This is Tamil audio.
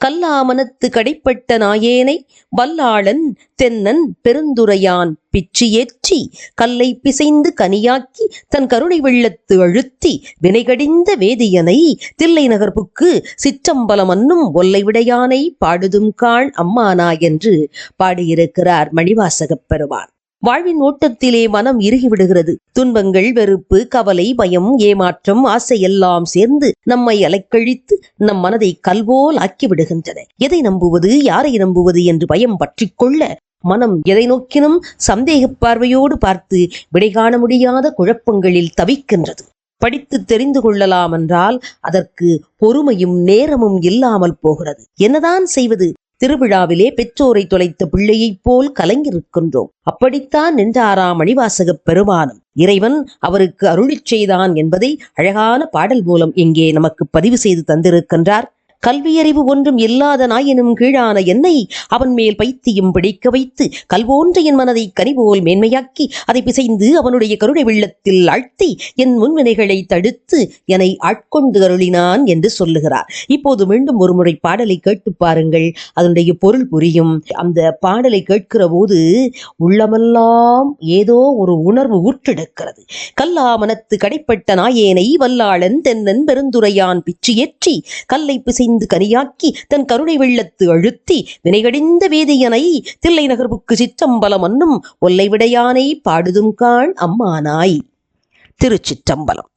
கல்லாமனத்து கடைப்பட்ட நாயேனை வல்லாளன் தென்னன் பெருந்துரையான் பிச்சு ஏற்றி கல்லை பிசைந்து கனியாக்கி தன் கருணை வெள்ளத்து அழுத்தி வினைகடிந்த வேதியனை தில்லை நகர்ப்புக்கு சிற்றம்பலம் அன்னும் ஒல்லை விடையானை பாடுதும் காண் அம்மானா என்று பாடியிருக்கிறார் மணிவாசகப் பெருமான். வாழ்வின் ஓட்டத்திலே மனம் இறுகிவிடுகிறது. துன்பங்கள் வெறுப்பு கவலை பயம் ஏமாற்றம் ஆசை எல்லாம் சேர்ந்து நம்மை அலைக்கழித்து நம் மனதை கல்போல் ஆக்கிவிடுகின்றன. எதை நம்புவது யாரை நம்புவது என்று பயம் பற்றிக் கொள்ள மனம் எதை நோக்கினும் சந்தேக பார்வையோடு பார்த்து விடை காண முடியாத குழப்பங்களில் தவிக்கின்றது. படித்து தெரிந்து கொள்ளலாம் என்றால் அதற்கு பொறுமையும் நேரமும் இல்லாமல் போகிறது. என்னதான் செய்வது? திருவிழாவிலே பெற்றோரை தொலைத்த பிள்ளையைப் போல் கலங்கியிருக்கின்றோம். அப்படித்தான் நின்றாராம் மணிவாசகப் பெருமானம் இறைவன் அவருக்கு அருளிச் செய்தான் என்பதை அழகான பாடல் மூலம் இங்கே நமக்கு பதிவு செய்து தந்திருக்கின்றார். கல்வியறிவு ஒன்றும் இல்லாத நாயினும் கீழான என்னை அவன் மேல் பைத்தியம் பிடிக்க வைத்து கல்வோன்ற என் மனதை கனிபோல் மேன்மையாக்கி அதை பிசைந்து அவனுடைய கருணை வெள்ளத்தில் ஆழ்த்தி என் முன்வினைகளை தடுத்து என்னை ஆட்கொண்டு அருளினான் என்று சொல்லுகிறார். இப்போது மீண்டும் ஒரு முறை பாடலை கேட்டு பாருங்கள். அதனுடைய பொருள் புரியும். அந்த பாடலை கேட்கிற போது உள்ளமெல்லாம் ஏதோ ஒரு உணர்வு ஊற்றெடுக்கிறது. கல்லாமனத்து கடைப்பட்ட நாயேனை வல்லாளன் தென்னன் பெருந்துரையான் பிச்சு ஏற்றி கல்லை பிசை பிசைந்து கனியாக்கி தன் கருணை வெள்ளத்து அழுத்தி வினைகடிந்த வேதியனை தில்லை நகர்வுக்கு சிற்றம்பலம் அன்னும் ஒல்லை விடையானை பாடுதும் காண் அம்மானாய். திருச்சிற்றம்பலம்.